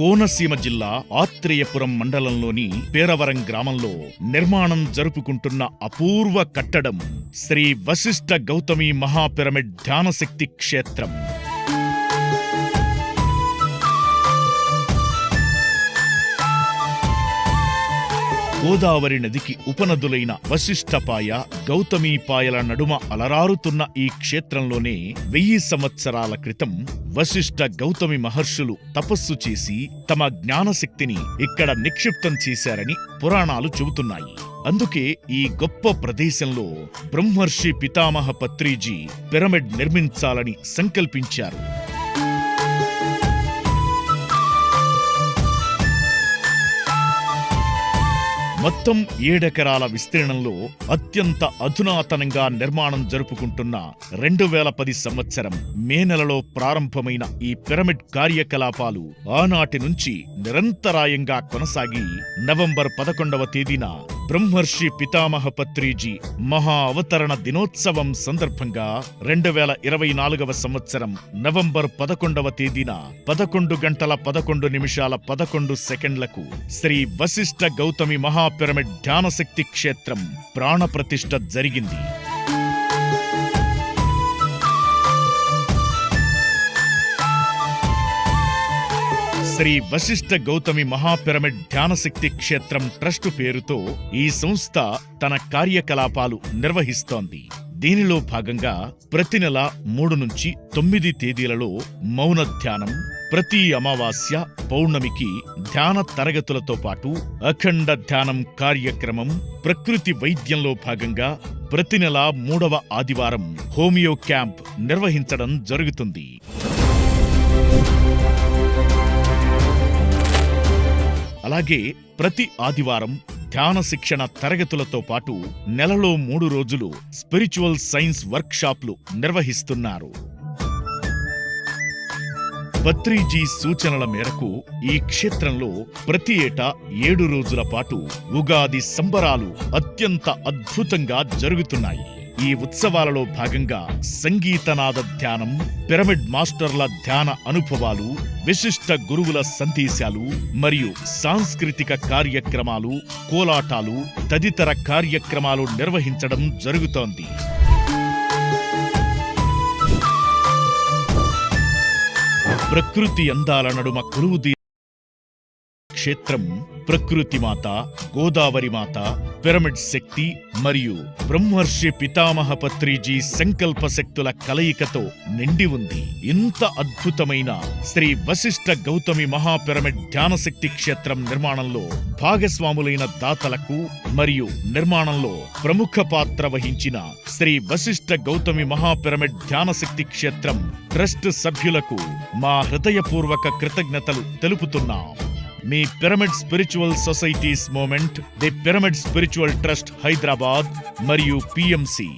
కోనసీమ జిల్లా ఆత్రేయపురం మండలంలోని పేరవరం గ్రామంలో నిర్మాణం జరుపుకుంటున్న అపూర్వ కట్టడం శ్రీ వశిష్ఠ గౌతమి మహాపిరమిడ్ ధ్యానశక్తి క్షేత్రం. గోదావరి నదికి ఉపనదులైన వశిష్ఠపాయ గౌతమీపాయల నడుమ అలరారుతున్న ఈ క్షేత్రంలోనే వెయ్యి సంవత్సరాల క్రితం వశిష్ఠ గౌతమి మహర్షులు తపస్సు చేసి తమ జ్ఞానశక్తిని ఇక్కడ నిక్షిప్తం చేశారని పురాణాలు చెబుతున్నాయి. అందుకే ఈ గొప్ప ప్రదేశంలో బ్రహ్మర్షి పితామహ పత్రిజీ పిరమిడ్ నిర్మించాలని సంకల్పించారు. మొత్తం ఏడెకరాల విస్తీర్ణంలో అత్యంత అధునాతనంగా నిర్మాణం జరుపుకుంటున్న రెండు వేల పది సంవత్సరం మే నెలలో ప్రారంభమైన ఈ పిరమిడ్ కార్యకలాపాలు ఆనాటి నుంచి నిరంతరాయంగా కొనసాగి నవంబర్ పదకొండవ తేదీన బ్రహ్మర్షి పితామహ పత్రిజీ మహా అవతరణ దినోత్సవం సందర్భంగా రెండు వేల ఇరవై నాలుగవ సంవత్సరం నవంబర్ పదకొండవ తేదీన పదకొండు గంటల పదకొండు నిమిషాల పదకొండు సెకండ్లకు శ్రీ వశిష్ఠ గౌతమి మహాపిరమిడ్ ధ్యానశక్తి క్షేత్రం ప్రాణప్రతిష్ఠ జరిగింది. శ్రీ వశిష్ఠ గౌతమి మహాపిరమిడ్ ధ్యానశక్తి క్షేత్రం ట్రస్టు పేరుతో ఈ సంస్థ తన కార్యకలాపాలు నిర్వహిస్తోంది. దీనిలో భాగంగా ప్రతి నెల మూడు నుంచి తొమ్మిది తేదీలలో మౌన ధ్యానం ప్రతి అమావాస్య పౌర్ణమికి ధ్యాన తరగతులతో పాటు అఖండ ధ్యానం కార్యక్రమం ప్రకృతి వైద్యంలో భాగంగా ప్రతి నెల మూడవ ఆదివారం హోమియో క్యాంప్ నిర్వహించడం జరుగుతుంది. అలాగే ప్రతి ఆదివారం ధ్యాన శిక్షణ తరగతులతో పాటు నెలలో మూడు రోజులు స్పిరిచువల్ సైన్స్ వర్క్షాప్లు నిర్వహిస్తున్నారు. పత్రిజీ సూచనల మేరకు ఈ క్షేత్రంలో ప్రతి ఏటా ఏడు రోజుల పాటు ఉగాది సంబరాలు అత్యంత అద్భుతంగా జరుగుతున్నాయి. ఈ ఉత్సవాలలో భాగంగా సంగీతనాద ధ్యానం పిరమిడ్ మాస్టర్ల ధ్యాన అనుభవాలు విశిష్ట గురువుల సందేశాలు మరియు సాంస్కృతిక కార్యక్రమాలు కోలాటాలు తదితర కార్యక్రమాలు నిర్వహించడం జరుగుతోంది. ప్రకృతి అందాల నడుమ కురువుదీ క్షేత్రం ప్రకృతి మాత గోదావరి మాత పిరమిడ్ శక్తి మరియు బ్రహ్మర్షి పితామహ పత్రిజీ సంకల్ప శక్తుల కలయికతో నిండి ఉంది. ఇంత అద్భుతమైన శ్రీ వశిష్ఠ గౌతమి మహాపిరమిడ్ ధ్యానశక్తి క్షేత్రం నిర్మాణంలో భాగస్వాములైన దాతలకు మరియు నిర్మాణంలో ప్రముఖ పాత్ర వహించిన శ్రీ వశిష్ఠ గౌతమి మహాపిరమిడ్ ధ్యానశక్తి క్షేత్రం ట్రస్ట్ సభ్యులకు మా హృదయపూర్వక కృతజ్ఞతలు తెలుపుతున్నాం. మీ Pyramid Spiritual Societies Movement the Pyramid Spiritual Trust Hyderabad మరియు పిఎంసి